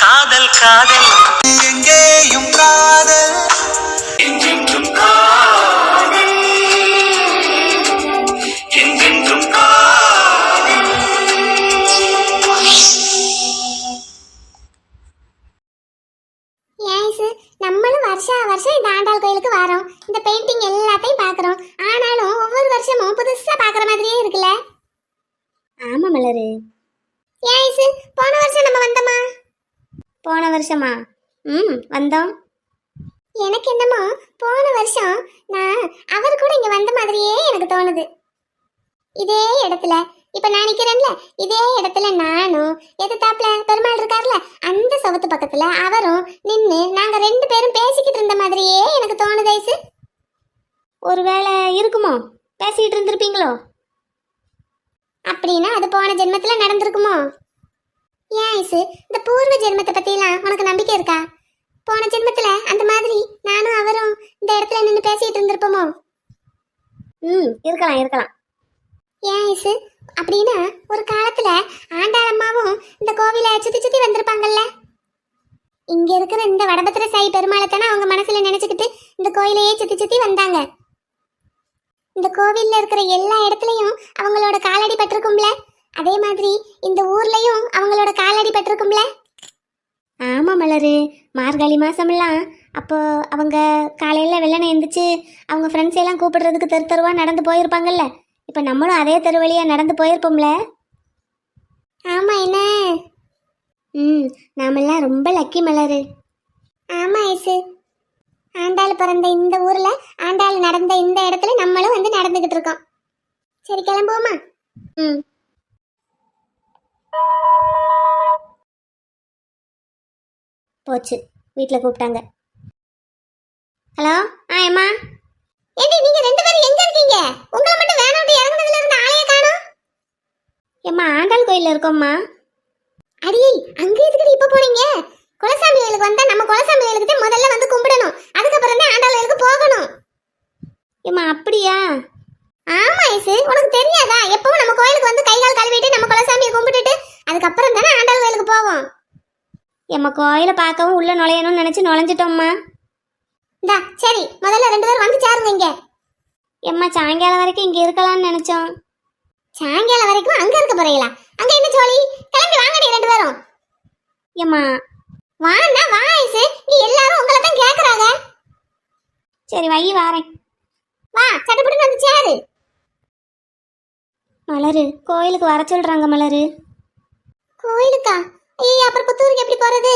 காதல் காதல். எங்கேயும் காதல் வந்தோம் எனக்கு என்னமோ போன வருஷம் நான் அவர் கூட இங்க வந்த மாதிரியே எனக்கு தோணுது. இதே இடத்துல இப்ப நான் நிக்கிறேன்ல இதே இடத்துல நானும் எதிர்த்தாப்புல பெருமாள் இருக்கார்ல அந்த சவத்து பக்கத்துல அவரும் நின்னு நாங்க ரெண்டு பேரும் பேசிக்கிட்டு இருந்த மாதிரியே எனக்கு தோணுது ஐசு. ஒருவேளை இருக்குமோ? பேசிக்கிட்டு இருந்திருப்பீங்களோ? அப்படின்னா அது போன ஜென்மத்துல நடந்திருக்குமோ? ஏன் ஐசு இந்த பூர்வ ஜென்மத்தை பத்திலாம் உனக்கு நம்பிக்கை இருக்கா? போன ஜென்மத்துல அந்த மாதிரி நானும் அவரும் இந்த இடத்துல நின்று பேசிட்டு இருந்திருப்போமோ? ம் இருக்கலாம் இருக்கலாம். ஏன் ஐசு? அப்படின்னா ஒரு காலத்துல ஆண்டாளம்மாவும் இந்த கோவிலை சுத்தி சுத்தி வந்திருப்பாங்கல்ல? இங்க இருக்கிற இந்த வடபத்திர சாய் பெருமாளை தானே அவங்க மனசுல நினைச்சுக்கிட்டு இந்த கோயிலையே சுத்தி சுத்தி வந்தாங்க. இந்த கோவில்ல இருக்கிற எல்லா இடத்துலயும் அவங்களோட காலடி பட்டிருக்கும்ல? அதே மாதிரி இந்த ஊர்லயும் அவங்களோட காலடி பட்டிருக்கும்ல? ஆமாம் மலரு மார்கழி மாதமெல்லாம் அப்போ அவங்க காலையில் வெள்ளனை எழுந்திரிச்சு அவங்க ஃப்ரெண்ட்ஸ் எல்லாம் கூப்பிடுறதுக்கு தெரு தெருவாக நடந்து போயிருப்பாங்கல்ல. இப்போ நம்மளும் அதே தெரு வழியாக நடந்து போயிருப்போம்ல. ஆமாம் என்ன? ம் நாமெல்லாம் ரொம்ப லக்கி மலரு. ஆமாம் ஐசு. ஆண்டாள் பிறந்த இந்த ஊரில் ஆண்டாள் நடந்த இந்த இடத்துல நம்மளும் வந்து நடந்துக்கிட்டு இருக்கோம். சரி கிளம்புவோமா? ம். போச்சு. வீட்டில் கூப்பிட்டாங்க. ஹலோ? ஆ அம்மா ஏண்டி நீங்க ரெண்டு பேரும் எங்க இருக்கீங்க? உங்களை மட்டும் வேணும் இறங்குனதுல இருந்து ஆளைய காணோம். ஏம்மா ஆண்டாள் கோயில்ல இருக்கோம்மா. அடியே அங்க எதுக்கு இப்ப போறீங்க குலசாமி கோயிலுக்கு வந்தா நம்ம குலசாமி கோயிலுக்கு தான் முதல்ல வந்து கும்பிடணும். அதுக்கப்புறம் தான் ஆண்டாள் கோயிலுக்கு போகணும். ஏம்மா அப்படியா? ஆமா ஐசு உனக்கு தெரியாதா? எப்பவும் நம்ம கோயிலுக்கு வந்து கை கால் கழுவிட்டு நம்ம குலசாமியை கும்பிட்டுட்டு அதுக்கப்புறம் தானே ஆண்டாள் கோயிலுக்கு போவோம். எம்மா கோயிலை பார்க்கவும் உள்ள நுழையணும்னு நினைச்சு நுழைஞ்சிட்டோம்மா. இந்தா சரி முதல்ல ரெண்டு பேரும் வந்து சேருங்க இங்க. எம்மா சாயங்காலம் வரைக்கும் இங்க இருக்கலாம்னு நினைச்சோம். சாயங்காலம் வரைக்கும் அங்க இருக்க போறீங்களா? அங்க என்ன சோழி கிளம்பி வாங்கடி ரெண்டு பேரும். எம்மா. வாண்ணா வா ஐசு. நீ எல்லாரும் உங்களை தான் கேக்குறாங்க. சரி வை வாரேன். வா சட்டுப்பட்டு வந்து சேரு. மலரு கோயிலுக்கு வர சொல்றாங்க மலரு. கோயிலுக்கா? ஏய் அப்புறம் புத்தூருக்கு எப்படி போகிறது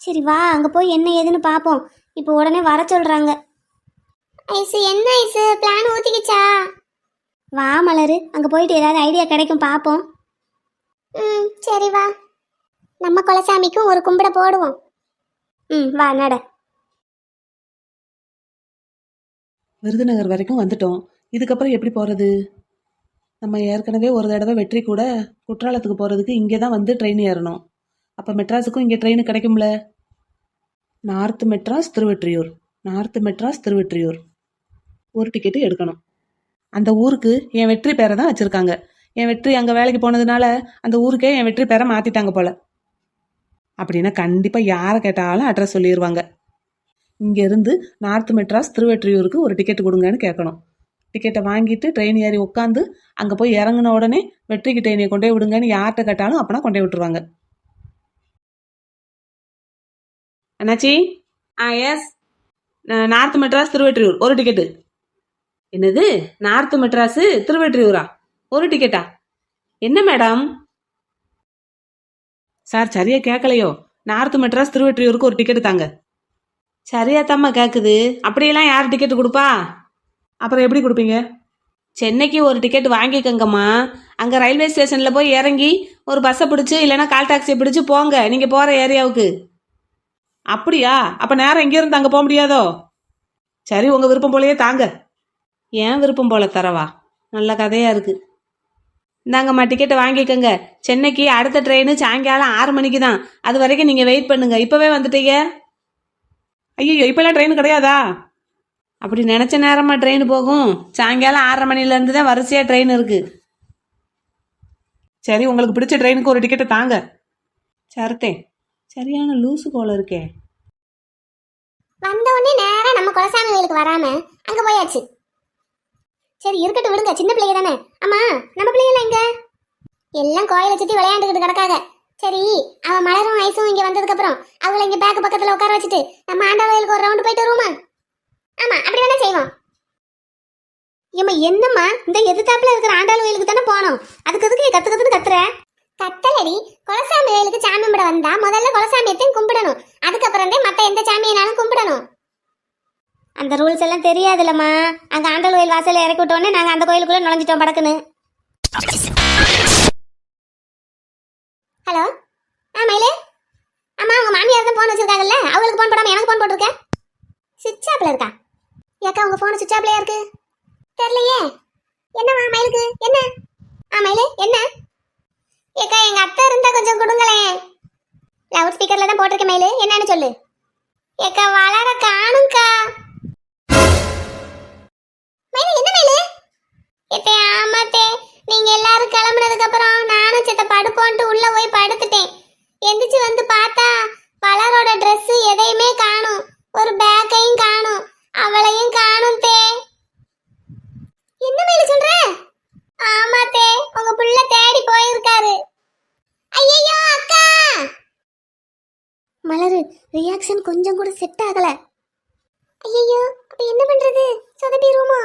சரி வா அங்கே போய் என்ன ஏதுன்னு பார்ப்போம் இப்போ உடனே வர சொல்கிறாங்க ஐசு என்ன ஐசு? பிளான் ஊற்றிக்கிச்சா வா மலரு. அங்கே போயிட்டு ஏதாவது ஐடியா கிடைக்கும் பார்ப்போம் ம் சரி வா. நம்ம குலசாமிக்கும் ஒரு கும்பிட போடுவோம். ம் வா நட. விருதுநகர் வரைக்கும் வந்துட்டோம். இதுக்கப்புறம் எப்படி போகிறது நம்ம ஏற்கனவே ஒரு தடவை வெற்றி கூட குற்றாலத்துக்கு போகிறதுக்கு இங்கே தான் வந்து ட்ரெயின் ஏறணும். அப்போ மெட்ராஸுக்கும் இங்கே ட்ரெயின் கிடைக்கும்ல? நார்த் மெட்ராஸ் திருவெற்றியூர் நார்த் மெட்ராஸ் திருவெற்றியூர் ஒரு டிக்கெட்டு எடுக்கணும். அந்த ஊருக்கு என் வெற்றி பேரை தான் வச்சுருக்காங்க. என் வெற்றி அங்கே வேலைக்கு போனதுனால அந்த ஊருக்கே என் வெற்றி பேரை மாற்றிட்டாங்க போல. அப்படின்னா கண்டிப்பாக யாரை கேட்டாலும் அட்ரஸ் சொல்லிடுவாங்க இங்கேருந்து நார்த் மெட்ராஸ் திருவெற்றியூருக்கு ஒரு டிக்கெட் கொடுங்கன்னு கேட்கணும். டிக்கெட்டை வாங்கிட்டு ட்ரெயின் ஏறி உட்காந்து அங்கே போய் இறங்கின உடனே வெற்றிக்கு ட்ரெயினை கொண்டே விடுங்கன்னு யார்கிட்ட கேட்டாலும் அப்பனா கொண்டே விட்டுருவாங்க. அண்ணாச்சி? ஆ எஸ் நார்த் மெட்ராஸ் திருவெற்றியூர். ஒரு டிக்கெட்டு என்னது? நார்த் மெட்ராஸு திருவெற்றியூரா? ஒரு டிக்கெட்டா என்ன மேடம் சார் சரியா கேட்கலையோ நார்த் மெட்ராஸ் திருவெற்றியூருக்கு ஒரு டிக்கெட் தாங்க. சரியா தாம்மா கேட்குது அப்படியெல்லாம் யார் டிக்கெட் கொடுப்பா? அப்புறம் எப்படி கொடுப்பீங்க? சென்னைக்கு ஒரு டிக்கெட் வாங்கிக்கோங்கம்மா. அங்கே ரயில்வே ஸ்டேஷனில் போய் இறங்கி ஒரு பஸ்ஸை பிடிச்சி இல்லைன்னா கால் டாக்ஸியை பிடிச்சி போங்க. நீங்கள் போகிற ஏரியாவுக்கு. அப்படியா? அப்போ நேரம் இங்கேருந்து அங்கே போக முடியாதோ? சரி உங்கள் விருப்பம் போலயே தாங்க. ஏன் விருப்பம் போல தரவா? நல்ல கதையாக இருக்குது இந்தாங்கம்மா டிக்கெட்டை வாங்கிக்கோங்க. சென்னைக்கு அடுத்த ட்ரெயின் சாயங்காலம் ஆறு மணிக்கு தான். அது வரைக்கும் நீங்கள் வெயிட் பண்ணுங்க. இப்போவே வந்துட்டீங்க. ஐயோ இப்போல்லாம் ட்ரெயின் கிடையாதா? அப்படி நினச்ச நேரமா ட்ரெயின் போகும். சாயங்காலம் ஆறரை மணிலேருந்து தான் வரிசையாக ட்ரெயின் இருக்கு. சரி உங்களுக்கு பிடிச்ச ட்ரெயினுக்கு ஒரு டிக்கெட்டை தாங்க. சரத்தே சரியான லூசு போல இருக்கே. வந்த உடனே நேரா நம்ம குலசாமி கோயிலுக்கு வராம அங்க போயாச்சு. சரி இருக்கட்டும் விடுங்க. சின்ன பிள்ளைங்க தானே. ஆமா நம்ம பிள்ளைங்க எங்க? எல்லாம் கோயிலை சுத்தி விளையாண்டுக்கிட்டு கிடக்காங்க. சரி அவ மலரும் ஐசும் இங்க வந்ததுக்கு அப்புறம் அவளை இங்க பேக்கு பக்கத்துல உட்கார வச்சுட்டு நம்ம ஆண்டா கோயிலுக்கு ஒரு ரவுண்டு போயிட்டு வருவோமா? ஆமா அப்படி வேணா செய்வோம். ஏம்மா என்னம்மா? இந்த எதிர்த்தாப்புல இருக்கிற ஆண்டாள் கோயிலுக்கு தானே போனோம். அதுக்கு எதுக்கு கத்து கத்துன்னு கத்துற? கத்தலடி குலசாமி கோயிலுக்கு சாமி கும்பிட வந்தா முதல்ல குலசாமியத்தையும் கும்பிடணும். அதுக்கப்புறம் தான் மத்த எந்த சாமியினாலும் கும்பிடணும். அந்த ரூல்ஸ் எல்லாம் தெரியாதுல்லம்மா. அங்க ஆண்டல் கோயில் வாசல்ல இறக்கி விட்டோன்னே நாங்க அந்த கோயிலுக்குள்ள நுழைஞ்சிட்டோம் படக்குன்னு ஹலோ ஆ மயிலே ஆமா உங்க மாமியார் தான் போன் வச்சிருக்காங்கல்ல அவங்களுக்கு போன் போடாம எனக்கு போன் போட்டிருக்க சுவிட்ச் ஆப்ல இருக்கா ஏக்கா உங்க போன சுவிட்ச் ஆப்லயா இருக்கு? தெரியலையே. என்னவா மயிலுக்கு? என்ன? ஆ மயிலு என்ன? ஏக்கா எங்க அத்தை இருந்தா கொஞ்சம் கொடுங்களேன். லவுட் ஸ்பீக்கர்ல தான் போட்டிருக்க மயிலு. என்னன்னு சொல்லு. ஏக்கா வளர காணும்க்கா. மயிலு என்ன மயிலு? ஏத்தே ஆமாத்தே நீங்க எல்லாரும் கிளம்புனதுக்கு அப்புறம் நானும் சித்த படுப்போன்ட்டு உள்ள போய் படுத்துட்டேன். எந்திரிச்சு வந்து பார்த்தா வளரோட ட்ரெஸ் எதையுமே காணும் ஒரு பேக்கையும் காணும் அவளையும் காணும் தே என்ன மயிலு சொல்ற ஆமாத்தே உங்க புள்ள தேடி போயிருக்காரு ஐயோ அக்கா மலரு ரியாக்ஷன் கொஞ்சம் கூட செட் ஆகல ஐயோ அப்ப என்ன பண்றது சொதப்பிடுவோமா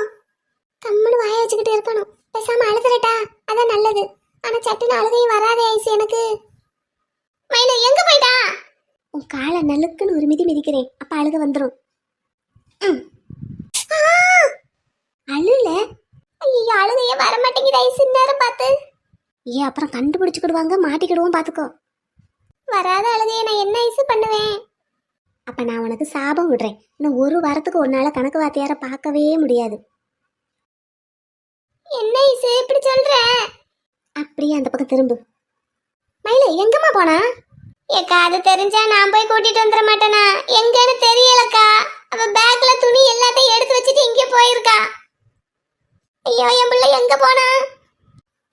கம்முன்னு வாய வச்சுக்கிட்டு இருக்கணும் பேசாம அழுதுறட்டா அதான் நல்லது ஆனா சட்டுன்னு அழுகையும் வராதே ஐசு எனக்கு மயிலு எங்க போயிட்டா உன் காலை நலுக்குன்னு ஒரு மிதி மிதிக்கிறேன் அப்ப அழுக வந்துடும் அழுல ஐயோ அழுகையே வர மாட்டேங்குது ஐசு நேரம் பார்த்து ஏன் அப்புறம் கண்டுபிடிச்சுக்கிடுவாங்க மாட்டிக்கிடுவோம் பார்த்துக்கோ வராத அழுகையை நான் என்ன ஐசு பண்ணுவேன்? அப்போ நான் உனக்கு சாபம் விடுறேன். இன்னும் ஒரு வாரத்துக்கு உன்னால் கணக்கு வாத்தியாரை பார்க்கவே முடியாது. என்ன ஐசு இப்படி சொல்கிற அப்படியே அந்த பக்கம் திரும்பு. மயில எங்கம்மா போனா? ஏக்கா அது தெரிஞ்சா நான் போய் கூட்டிட்டு வந்துட மாட்டேனா? எங்கன்னு தெரியலக்கா. அவ பேக்ல துணி எல்லாத்தையும் எடுத்து வச்சுட்டு இங்கே போயிருக்கா. ஐயோ என் பிள்ளை எங்க போனா?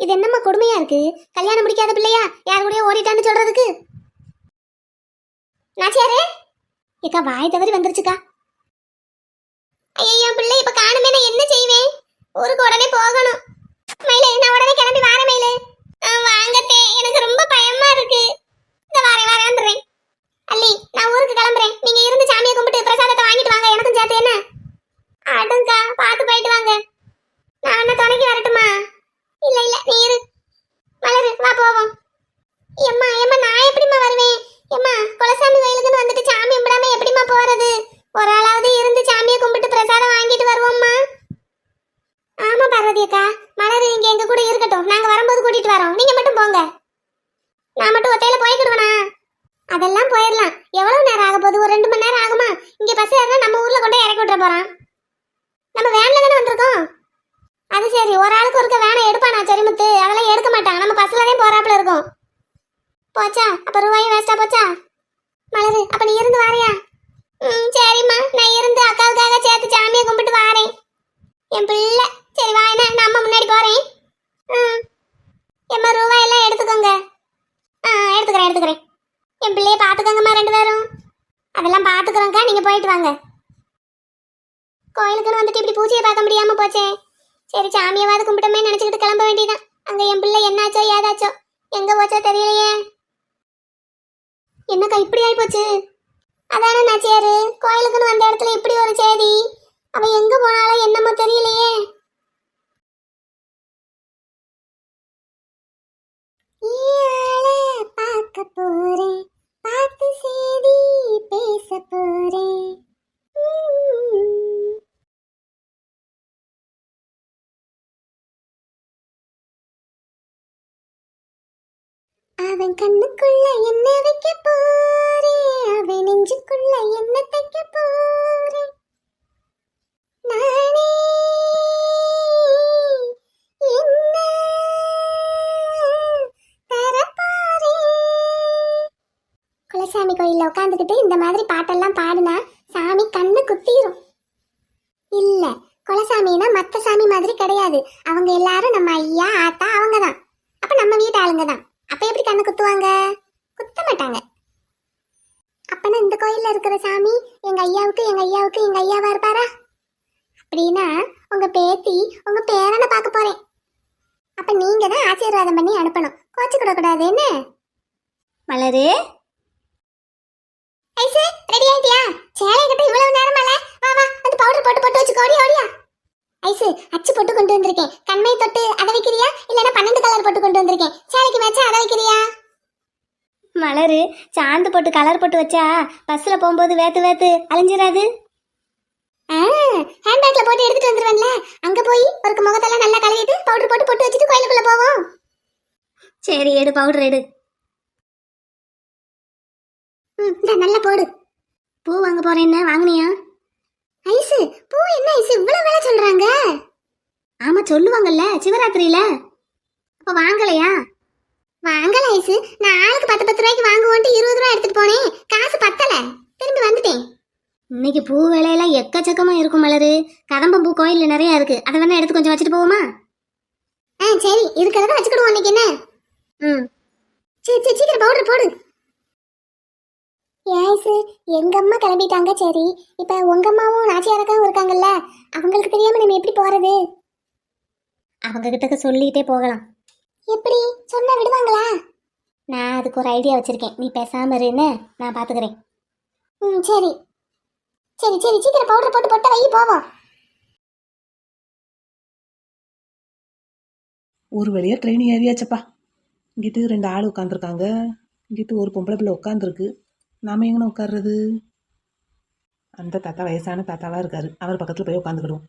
இது என்னம்மா கொடுமையா இருக்கு? கல்யாணம் முடிக்காத பிள்ளையா? யார் கூடயோ ஓடிட்டான்னு சொல்றதுக்கு? நாச்சியாரே ஏக்கா வாய் தவறி வந்துருச்சுக்கா. ஐயோ என் பிள்ளை இப்ப காணுமே நான் என்ன செய்வேன்? ஊருக்கு உடனே போகணும். மயிலே நான் உடனே கிளம்பி வாரேன் மயிலே. வாங்கத்தே எனக்கு ரொம்ப பயமா இருக்கு இந்த வாரேன் வாரேன்றேன் அல்லி நான் ஊருக்கு கிளம்புறேன் நீங்க இருந்து சாமியை கும்பிட்டு பிரசாதத்தை வாங்கிட்டு வாங்க எனக்கும் சேர்த்து என்ன ஆடுங்கக்கா பார்த்து போயிட்டு வாங்க நான் என்ன துணைக்கு வரட்டுமா இல்ல இல்ல நீ இரு மலரு வா போவோம் எம்மா எம்மா நான் எப்படிம்மா வருவேன் எம்மா குலசாமி கோயிலுக்குன்னு வந்துட்டு சாமி கும்பிடாம எப்படிம்மா போறது ஒரு ஆளாவது இருந்து சாமியை கும்பிட்டு பிரசாதம் வாங்கிட்டு வருவோம்மா ஆமா பார்வதி அக்கா மலர் இங்க எங்க கூட இருக்கட்டும் நாங்க வரும்போது கூட்டிட்டு வரோம் நீங்க மட்டும் போங்க நான் மட்டும் ஒத்தையில போய்க்கிடுவேனா அதெல்லாம் போயிடலாம் எவ்வளவு நேரம் ஆக போகுது ஒரு ரெண்டு மணி நேரம் ஆகுமா இங்க பஸ் ஏறினா நம்ம ஊர்ல கொண்டு போய் இறக்கி விட்டுற போறான் நம்ம வேன்ல தானே வந்திருக்கோம் அது சரி ஒரு ஆளுக்கு ஒருக்க வேனை எடுப்பானா சரிமுத்து அதெல்லாம் எடுக்க மாட்டாங்க நம்ம பஸ்ல தான் போறாப்புல இருக்கும். போச்சா? அப்ப ரூபாயும் வேஸ்டா போச்சா? மலரு அப்ப நீ இருந்து வாரியா? ம் சரிம்மா. நான் இருந்து அக்காவுக்காக சேர்த்து சாமியை கும்பிட்டு வாரேன். என் பிள்ளை. சரி வா என்ன? நான் அம்மா முன்னாடி போறேன். ம். எம்மா ரூபாய் எல்லாம் எடுத்துக்கோங்க. ஆ எடுத்துக்கிறேன் எடுத்துக்கிறேன். என் பிள்ளைய பார்த்துக்கோங்கம்மா ரெண்டு பேரும். அதெல்லாம் பார்த்துக்கிறோங்க்கா நீங்கள் போயிட்டு வாங்க. கோயிலுக்குன்னு வந்துட்டு இப்படி பூஜையை பார்க்க முடியாமல் போச்சே. சரி சாமியாவது கும்பிட்டோமே நினச்சிக்கிட்டு கிளம்ப வேண்டியதான் அங்கே என் பிள்ளை என்னாச்சோ ஏதாச்சோ. எங்கே போச்சோ தெரியலையே. என்னக்கா இப்படி ஆகி போச்சு அதானே நாச்சியாரு? கோயிலுக்குன்னு வந்த இடத்துல இப்படி ஒரு செய்தி அவ எங்க போனாலும் என்னமோ தெரியலையே. அவன் கண்ணுக்குள்ள என்ன வைக்க போறேன் அவன் நெஞ்சுக்குள்ள என்ன தைக்க போறேன் நானே என்ன குலசாமி கோயில்ல உட்காந்துக்கிட்டு இந்த மாதிரி பாட்டெல்லாம் பாடுனா சாமி கண்ணு குத்திரும். இல்ல குலசாமினா மத்த சாமி மாதிரி கிடையாது. அவங்க எல்லாரும் நம்ம ஐயா ஆத்தா அவங்க தான் அப்ப நம்ம வீட்டு ஆளுங்க தான் அப்ப எப்படி கண்ணை குத்துவாங்க? குத்த மாட்டாங்க. அப்பனா இந்த கோயில்ல இருக்கிற சாமி எங்க ஐயாவுக்கு எங்க ஐயாவுக்கு எங்க ஐயாவா இருப்பாரா? அப்படின்னா உங்க பேத்தி உங்க பேரனை பார்க்க போறேன். அப்ப நீங்க தான் ஆசீர்வாதம் பண்ணி அனுப்பணும். கோச்சுக்கிட கூடாது என்ன? மலரு. ஐசு ரெடி ஆயிட்டியா? சேலை கிட்ட இவ்வளவு நேரம் வா வா அந்த பவுடர் போட்டு போட்டு வச்சு கோடி ஓடியா. ஐசு அச்சு போட்டு கொண்டு வந்திருக்கேன். கண்மை தொட்டு அதை வைக்கிறியா? இல்லைன்னா பன்னெண்டு கலர் போட்டு கொண்டு வந்திருக்கேன். சேலைக்கு மேட்சா அதை வைக்கிறியா? மலரு சாந்து போட்டு கலர் போட்டு வச்சா பஸ்ல போகும்போது வேத்து வேத்து அழிஞ்சிராது. ஹேண்ட்பேக்ல போட்டு எடுத்துட்டு வந்துருவேன்ல. அங்க போய் ஒரு முகத்தெல்லாம் நல்லா கழுவிட்டு பவுடர் போட்டு போட்டு வச்சுட்டு கோயிலுக்குள்ள போவோம். சரி எடு பவுடர் எடு. ம் நல்லா போடு. பூ வாங்க போறேன் என்ன வாங்குனியா? ஐசு பூ என்ன ஐசு இவ்வளவு விலை சொல்றாங்க? ஆமா சொல்லுவாங்கல்ல சிவராத்திரியில. அப்ப வாங்கலையா? வாங்கல ஐசு. நான் ஆளுக்கு பத்து பத்து ரூபாய்க்கு வாங்குவோன்ட்டு இருபது ரூபா எடுத்துட்டு போனேன். காசு பத்தல. திரும்பி வந்துட்டேன். இன்னைக்கு பூ விலையெல்லாம் எக்கச்சக்கமா இருக்கும் மலரு. கதம்பம் பூ கோயில்ல நிறைய இருக்கு. அதை வேணா எடுத்து கொஞ்சம் வச்சுட்டு போவோமா? ஆ சரி. இருக்கிறத வச்சுக்கிடுவோம். இன்னைக்கு என்ன? ம். சரி சரி சீக்கிரம் பவுடர் போடு. ஏசு எங்க அம்மா கிளம்பிட்டாங்க சரி. இப்ப உங்க அம்மாவும் நாச்சியாரக்காவும் இருக்காங்கல்ல அவங்களுக்கு தெரியாம நம்ம எப்படி போறது? அவங்க கிட்ட சொல்லிட்டே போகலாம். எப்படி? சொன்னா விடுவாங்களா? நான் அதுக்கு ஒரு ஐடியா வச்சிருக்கேன். நீ பேசாம இருன்னு நான் பாத்துக்கிறேன். ம் சரி. சரி சரி. சீக்கிரம் பவுடர் போட்டு போட்டு வை போவோம். ஒரு வழியா ட்ரெயின் ஏறியாச்சப்பா. இங்கிட்டு ரெண்டு ஆள் உட்காந்துருக்காங்க இங்கிட்டு ஒரு பொம்பளை பிள்ளை உட்காந்துருக்கு நாம எங்கன உட்கார்றது? அந்த தாத்தா வயசான தாத்தாவா இருக்காரு. அவர் பக்கத்துல போய் உட்காந்துக்கிடுவோம்.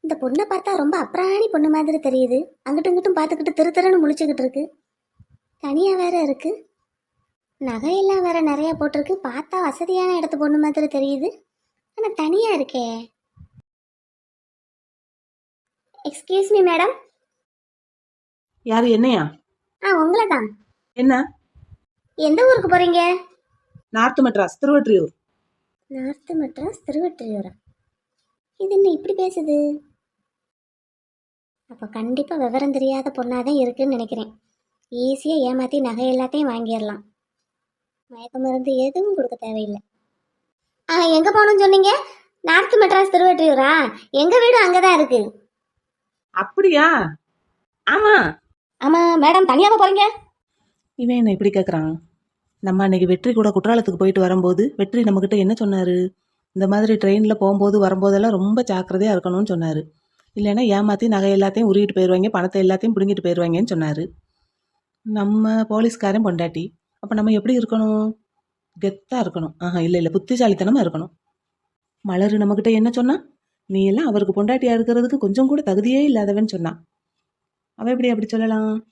இந்த பொண்ணை பார்த்தா ரொம்ப அப்ராணி பொண்ணு மாதிரி தெரியுது. அங்கிட்டும் இங்கிட்டும் பார்த்துக்கிட்டு திரு திருன்னு முழிச்சுக்கிட்டு இருக்கு. தனியா வேற இருக்கு. நகையெல்லாம் வேற நிறைய போட்டிருக்கு. பார்த்தா வசதியான இடத்து பொண்ணு மாதிரி தெரியுது. ஆனா தனியா இருக்கே. எக்ஸ்கியூஸ் மீ மேடம் யாரு என்னையா? ஆ உங்களை தான் என்ன? எந்த ஊருக்கு போறீங்க? நார்த் மெட்ராஸ் திருவற்றியூர். நார்த் மெட்ராஸ் திருவற்றியூரா? இது என்ன இப்படி பேசுது? அப்போ கண்டிப்பாக விவரம் தெரியாத பொண்ணாக தான் இருக்குன்னு நினைக்கிறேன். ஈஸியாக ஏமாற்றி நகை எல்லாத்தையும் வாங்கிடலாம். மயக்க மருந்து எதுவும் கொடுக்க தேவையில்லை. ஆ எங்கே போகணும்னு சொன்னீங்க? நார்த் மெட்ராஸ் திருவற்றியூரா? எங்கள் வீடு அங்கே தான் இருக்கு. அப்படியா? ஆமா. ஆமாம் மேடம் தனியாக போகிறீங்க இவன் என்ன இப்படி கேட்குறான் நம்ம அன்னைக்கு வெற்றி கூட குற்றாலத்துக்கு போயிட்டு வரும்போது வெற்றி நம்மக்கிட்ட என்ன சொன்னாரு? இந்த மாதிரி ட்ரெயினில் போகும்போது வரும்போதெல்லாம் ரொம்ப ஜாக்கிரதையாக இருக்கணும்னு சொன்னார். இல்லைன்னா ஏமாற்றி நகை எல்லாத்தையும் உருகிட்டு போயிடுவாங்க பணத்தை எல்லாத்தையும் பிடுங்கிட்டு போயிடுவாங்கன்னு சொன்னார். நம்ம போலீஸ்காரன் பொண்டாட்டி அப்போ நம்ம எப்படி இருக்கணும்? கெத்தாக இருக்கணும். ஆஹா இல்லை இல்லை புத்திசாலித்தனமாக இருக்கணும். மலர் நம்மக்கிட்ட என்ன சொன்னா? நீ எல்லாம் அவருக்கு பொண்டாட்டியாக இருக்கிறதுக்கு கொஞ்சம் கூட தகுதியே இல்லாதவன்னு சொன்னான். அவ எப்படி அப்படி சொல்லலாம்?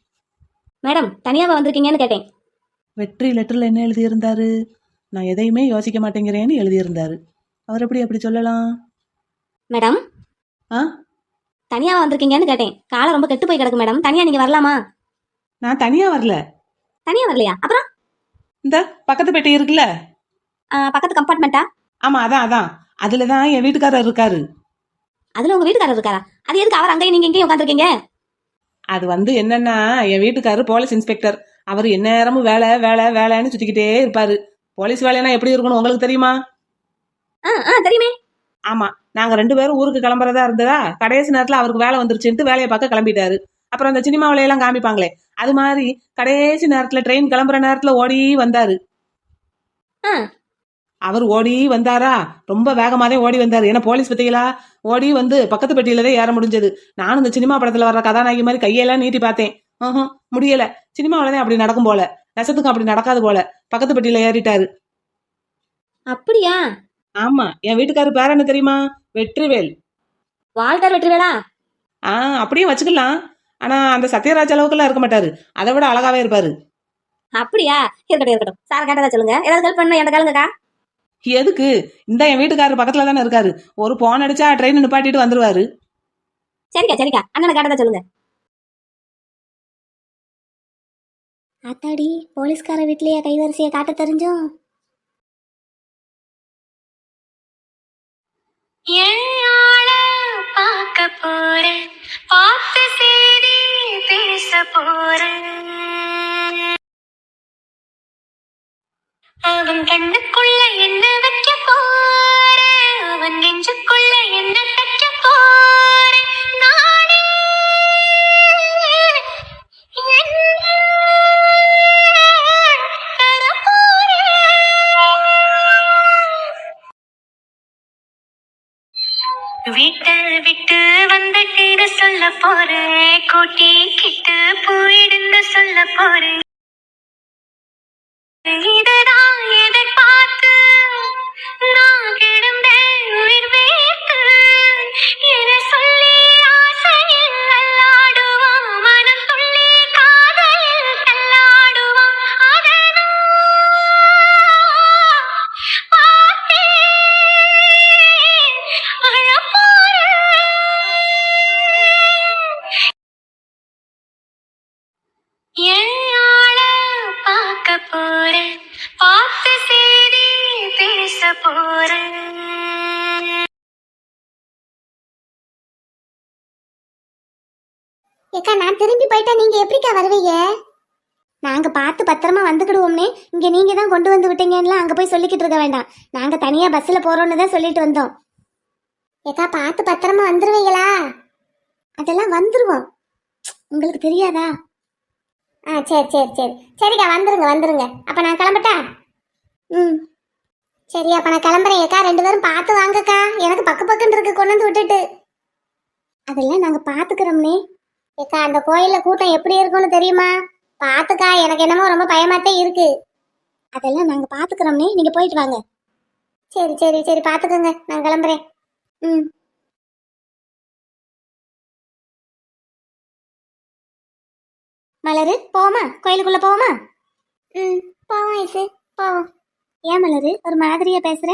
மேடம் தனியாக வந்திருக்கீங்கன்னு கேட்டேன். வெற்றி லெட்டரில் என்ன எழுதியிருந்தாரு? நான் எதையுமே யோசிக்க மாட்டேங்கிறேன்னு எழுதியிருந்தாரு. அவர் எப்படி அப்படி சொல்லலாம்? மேடம்? ஆ? தனியாக வந்திருக்கீங்கன்னு கேட்டேன். காலை ரொம்ப கெட்டு போய் கிடக்கு மேடம். தனியாக நீங்கள் வரலாமா? நான் தனியாக வரல. தனியாக வரலையா? அப்புறம்? இந்த பக்கத்து பெட்டி இருக்குல்ல? ஆ, பக்கத்து கம்பார்ட்மெண்ட்டா ஆமாம் அதான் அதான். அதில் தான் என் வீட்டுக்காரர் இருக்காரு. அதுல உங்க வீட்டுக்காரர் இருக்காரா? அது எதுக்கு அவர் அங்கேயும் நீங்க இங்கேயும் உட்காந்துருக்கீங்க அது வந்து என்னன்னா என் வீட்டுக்காரர் போலீஸ் இன்ஸ்பெக்டர். அவர் எந்நேரமும் வேலை வேலை வேலைன்னு சுற்றிக்கிட்டே இருப்பாரு. போலீஸ் வேலைன்னா எப்படி இருக்கணும் உங்களுக்கு தெரியுமா? ஆ ஆ தெரியுமே. ஆமா நாங்க ரெண்டு பேரும் ஊருக்கு கிளம்புறதா இருந்ததா? கடைசி நேரத்துல அவருக்கு வேலை வந்துருச்சுன்ட்டு வேலையை பார்க்க கிளம்பிட்டாரு. அப்புறம் அந்த சினிமா வேலையெல்லாம் காமிப்பாங்களே அது மாதிரி கடைசி நேரத்துல ட்ரெயின் கிளம்புற நேரத்துல ஓடி வந்தாரு. ஆ. அவர் ஓடி வந்தாரா? ரொம்ப வேகமாதே ஓடி வந்தாரு. ஏன்னா போலீஸ் பத்திகளா ஓடி வந்து பக்கத்து பெட்டியில தான் ஏற முடிஞ்சது. நானும் இந்த சினிமா படத்துல வர்ற கதாநாயகி மாதிரி கையெல்லாம் நீட்டி பார்த்தேன். ஆஹும், முடியல. சினிமாவில தான் அப்படி நடக்கும் போல. நெசத்துக்கும் அப்படி நடக்காது போல. பக்கத்து பெட்டியில ஏறிட்டாரு. அப்படியா? ஆமா. என் வீட்டுக்காரு பேர் என்ன தெரியுமா? வெற்றிவேல். வால்டர் வெற்றிவேலா? ஆ அப்படியே வச்சுக்கலாம். ஆனா அந்த சத்யராஜ் அளவுக்குலாம் இருக்க மாட்டாரு. அதை விட அழகாவே இருப்பாரு. அப்படியா? இருக்கட்டும் இருக்கட்டும். சார் கேட்டதா சொல்லுங்க. ஏதாவது ஹெல்ப் பண்ண என்கிட்ட கேளுங்கக்கா. எதுக்கு? இந்த என் வீட்டுக்காரர் பக்கத்துல தானே இருக்காரு. ஒரு போன் அடிச்சா ட்ரெயின் நிப்பாட்டிட்டு வந்துருவாரு. சரிக்கா சரிக்கா. அண்ணனை கேட்டதா சொல்லுங்க. ஆத்தாடி போலீஸ்கார வீட்லயே கைவரிசையை காட்ட தெரிஞ்சும். பார்க்க போறேன். பார்த்து சேரி பேச போறேன். அவன் கண்ணுக்குள்ள என்ன வைக்க போற. அவன் நெஞ்சுக்குள்ள என்ன தைக்க போற. நானே வீட்டை விட்டு வந்துட்டு சொல்ல போறேன் கூட்டி கிட்ட போயிடுங்க சொல்ல போறேன் ஏக்கா நான் திரும்பி போயிட்டா நீங்க எப்படிக்கா வருவீங்க? நாங்க பார்த்து பத்திரமா வந்துக்கிடுவோம்னே. இங்க நீங்க தான் கொண்டு வந்து விட்டீங்கன்னு அங்க போய் சொல்லிக்கிட்டு இருக்க வேண்டாம். நாங்க தனியா பஸ்ல போறோம்னு தான் சொல்லிட்டு வந்தோம். ஏக்கா பார்த்து பத்திரமா வந்துருவீங்களா? அதெல்லாம் வந்துருவோம். உங்களுக்கு தெரியாதா? ஆ சரி சரி சரி. சரிக்கா வந்துருங்க வந்துருங்க. அப்போ நான் கிளம்பட்டா? ம். சரி அப்போ நான் கிளம்புறேன். ஏக்கா ரெண்டு பேரும் பார்த்து வாங்கக்கா. எனக்கு பக்கு பக்குன்னு இருக்கு கொண்டு வந்து விட்டுட்டு. அதெல்லாம் நாங்கள் பாத்துக்கிறோம்னே ஏக்கா அந்த கோயிலில் கூட்டம் எப்படி இருக்கும்னு தெரியுமா? பார்த்துக்கா எனக்கு என்னமோ ரொம்ப பயமாத்தே இருக்கு. அதெல்லாம் நாங்கள் பார்த்துக்கிறோம்னே நீங்கள் போயிட்டு வாங்க. சரி சரி சரி பார்த்துக்கோங்க நான் கிளம்புறேன். ம். மலரு போமா கோயிலுக்குள்ள போமா ம் போவோம் ஐசு போவோம். ஏன் மலரு ஒரு மாதிரியா பேசுற?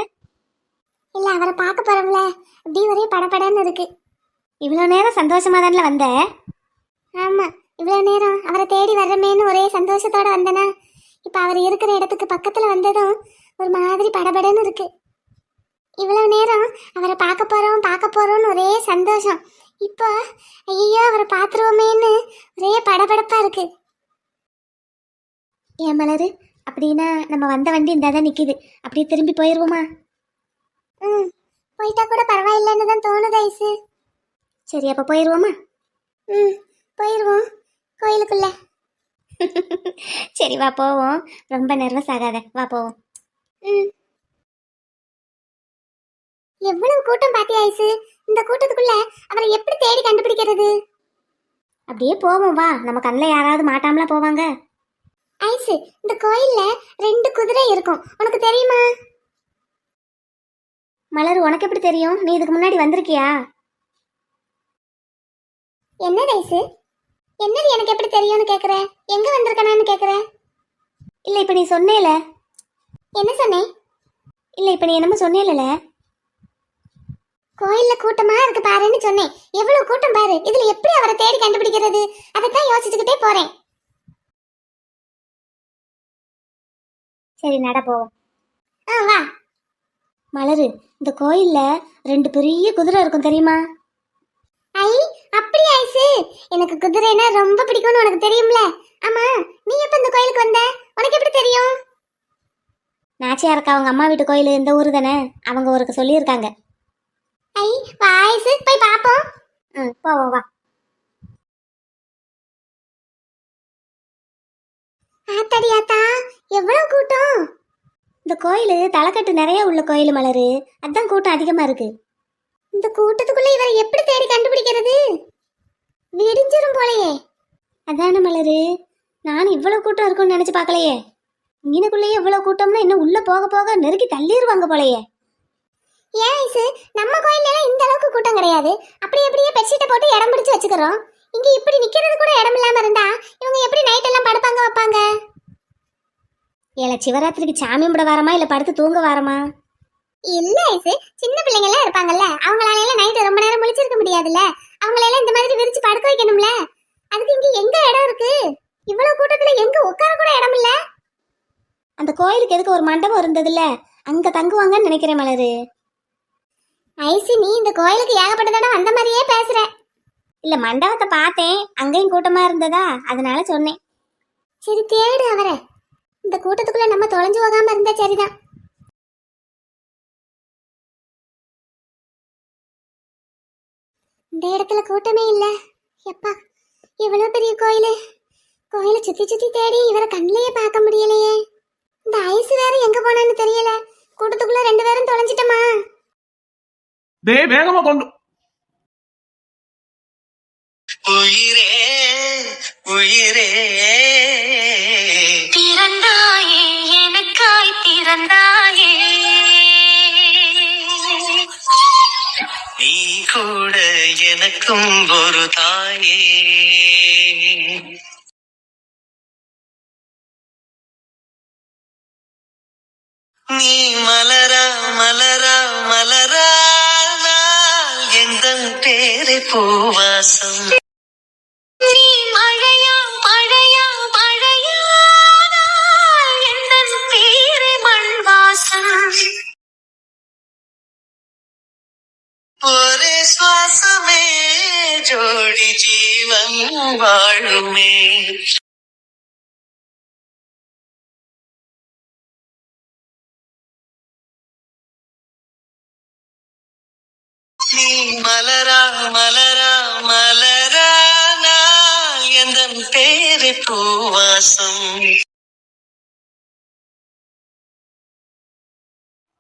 இல்ல அவரை பார்க்க போறோம்ல. அப்படி ஒரே படபடன்னு இருக்கு. இவ்வளோ நேரம் சந்தோஷமா தானே வந்த? ஆமா இவ்வளோ நேரம் அவரை தேடி வர்றமேன்னு ஒரே சந்தோஷத்தோட வந்தனா? இப்போ அவர் இருக்கிற இடத்துக்கு பக்கத்துல வந்ததும் ஒரு மாதிரி படபடன்னு இருக்கு. இவ்வளவு நேரம் அவரை பார்க்க போறோம் பார்க்க போறோம்னு ஒரே சந்தோஷம். இப்போ ஐயோ அவரை பார்த்துருவோமேன்னு ஒரே படபடப்பா இருக்கு. ஏன் மலரு அப்படின்னா நம்ம வந்த வண்டி இந்த தான் நிக்குது. அப்படியே திரும்பி போயிடுவோமா ம் போயிட்டா கூட பரவாயில்லைன்னு தான் தோணுது ஐசு. சரி அப்போ போயிடுவோமா ம். போயிடுவோம் கோயிலுக்குள்ள. சரி வா போவோம். ரொம்ப நர்வஸ் ஆகாத வா போவோம். ம். எவ்வளவு கூட்டம் பாத்தியா ஐசு? இந்த கூட்டத்துக்குள்ள அவரை எப்படி தேடி கண்டுபிடிக்கிறது? அப்படியே போவோம் வா. நம்ம கண்ணில் யாராவது மாட்டாமலா போவாங்க. ஐசு இந்த கோயில்ல ரெண்டு குதிரை இருக்கும். உனக்கு தெரியுமா? மலர் உனக்கு எப்படி தெரியும்? நீ இதுக்கு முன்னாடி வந்திருக்கியா? என்ன ஐசு? என்னது எனக்கு எப்படி தெரியும்னு கேக்குற? எங்க வந்திருக்கனான்னு கேக்குற? இல்ல இப்ப நீ சொன்னேல. என்ன சொன்னேன் இல்ல இப்ப நீ என்னமோ சொன்னேல கோயில்ல கூட்டமா இருக்கு பாருன்னு சொன்னேன் எவ்வளவு கூட்டம் பாரு. இதுல எப்படி அவரை தேடி கண்டுபிடிக்கிறது? அதைத்தான் யோசிச்சுக்கிட்டே போறேன். சரி நட போவோம். ஆ வா. மலரு இந்த கோயில்ல ரெண்டு பெரிய குதிரை இருக்கும் தெரியுமா? ஐ அப்படி ஐசு எனக்கு குதிரைனா ரொம்ப பிடிக்கும்னு உனக்கு தெரியும்ல. ஆமா நீ எப்ப இந்த கோயிலுக்கு வந்த? உனக்கு எப்படி தெரியும்? நாச்சியா இருக்கா அவங்க அம்மா வீட்டு கோயில் இந்த ஊர் தானே? அவங்க ஒருக்கு சொல்லியிருக்காங்க. ஐ வாய்ஸ் போய் பாப்போம். ம் போவோம் வா. ஆத்தடியாத்தா எவ்வளவு கூட்டம்? இந்த கோயில் தலைக்கட்டு நிறைய உள்ள கோயில் மலரு. அதான் கூட்டம் அதிகமா இருக்கு. இந்த கூட்டத்துக்குள்ள இவரை எப்படி தேடி கண்டுபிடிக்கிறது? விடிஞ்சிரும் போலயே. அதான மலரு. நான் இவ்வளவு கூட்டம் இருக்கும்னு நினைச்சு பார்க்கலையே. இங்கனக்குள்ளேயே இவ்வளவு கூட்டம்னா இன்னும் உள்ள போக போக நெருக்கி தள்ளிடுவாங்க போலயே. ஏன் ஐசு? நம்ம கோயில்ல இந்த அளவுக்கு கூட்டம் கிடையாது. அப்படி அப்படியே பெட்ஷீட்டை போட்டு இடம் பிடிச்சு வச்சுக்கிறோம். இங்க இப்படி நிக்கிறது கூட இடம் இல்லாம இருந்தா இவங்க எப்படி நைட் எல்லாம் படுப்பாங்க வைப்பாங்க? ஏல சிவராத்திரிக்கு சாமி கும்பிட வரமா இல்ல படுத்து தூங்க வரமா? இல்ல ஐசு சின்ன பிள்ளைங்க எல்லாம் இருப்பாங்கல்ல. அவங்களால எல்லாம் நைட்டு ரொம்ப நேரம் முழிச்சிருக்க முடியாதுல்ல? அவங்கள எல்லாம் இந்த மாதிரி விரிச்சு படுக்க வைக்கணும்ல? அதுக்கு இங்க எங்க இடம் இருக்கு? இவ்வளவு கூட்டத்துல எங்க உட்கார கூட இடம் இல்ல? அந்த கோயிலுக்கு எதுக்கு ஒரு மண்டபம் இருந்ததுல்ல? அங்க தங்குவாங்கன்னு நினைக்கிறேன் மலரு. ஐசி நீ இந்த கோயிலுக்கு ஏகப்பட்ட தடவை வந்த மாதிரியே பேசுற. இல்ல மண்டபத்தை பார்த்தேன். அங்கேயும் கூட்டமா இருந்ததா? அதனால சொன்னேன். சரி தேடு அவரை. இந்த கூட்டத்துக்குள்ள நம்ம தொலைஞ்சு போகாம இருந்தா சரிதான். இந்த இடத்துல கூட்டமே இல்ல. எப்பா எவ்வளவு பெரிய கோயிலு? கோயிலை சுத்தி சுத்தி தேடி இவரை கண்ணிலேயே பார்க்க முடியலையே. இந்த ஐஸ் வேற எங்க போனான்னு தெரியல. கூட்டத்துக்குள்ள ரெண்டு பேரும் தொலைஞ்சிட்டோமா? டேய் வேகமா கொண்டு. உயிரே உயிரே. எனக்கும் ஒரு தாயே. நீ மலரா மலரா மலரா எந்த பேரை பூவாசம்? ஜோடி ஜீவன் வாழுமே. நீ மலரா மலரா மலரா எந்த பேரு பூவாசம்?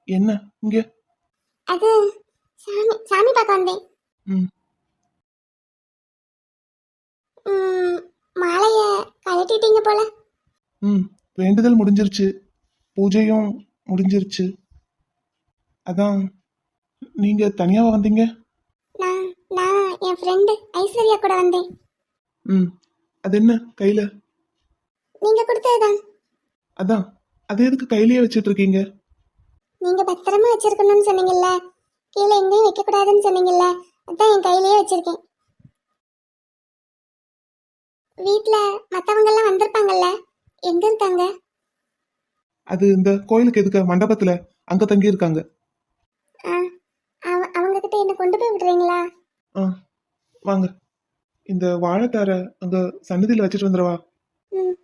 என்ன இங்க? அது சாமி சாமி பார்க்க வந்தேன். ம் ம், மாலைய கழட்டிட்டீங்க போல. ம் வேண்டுதல் முடிஞ்சிருச்சு. பூஜையும் முடிஞ்சிருச்சு. அதான் நீங்க தனியாவா வந்தீங்க? நான் நான் என் ஃப்ரெண்டு ஐஸ்வர்யா கூட வந்தேன். ம் அது என்ன கையில? நீங்க கொடுத்ததுதான். அதான் அது எதுக்கு கையிலேயே வச்சிட்டு இருக்கீங்க நீங்க பத்திரமா வச்சிருக்கணும்னு சொன்னீங்கல்ல. கீழே எங்கேயும் வைக்க கூடாதுன்னு சொன்னீங்கல்ல. அதான் என் கையிலேயே வச்சிருக்கேன். வீட்ல மத்தவங்க எல்லாம் வந்திருப்பாங்கல்ல? எங்க இருக்காங்க? அது இந்த கோயிலுக்கு எதுக்கு? மண்டபத்துல அங்க தங்கி இருக்காங்க அவங்க கிட்ட என்ன கொண்டு போய் விடுறீங்களா? ஆ வாங்க. இந்த வாழைத்தார அங்க சன்னதியில வச்சுட்டு வந்துடவா? ம்.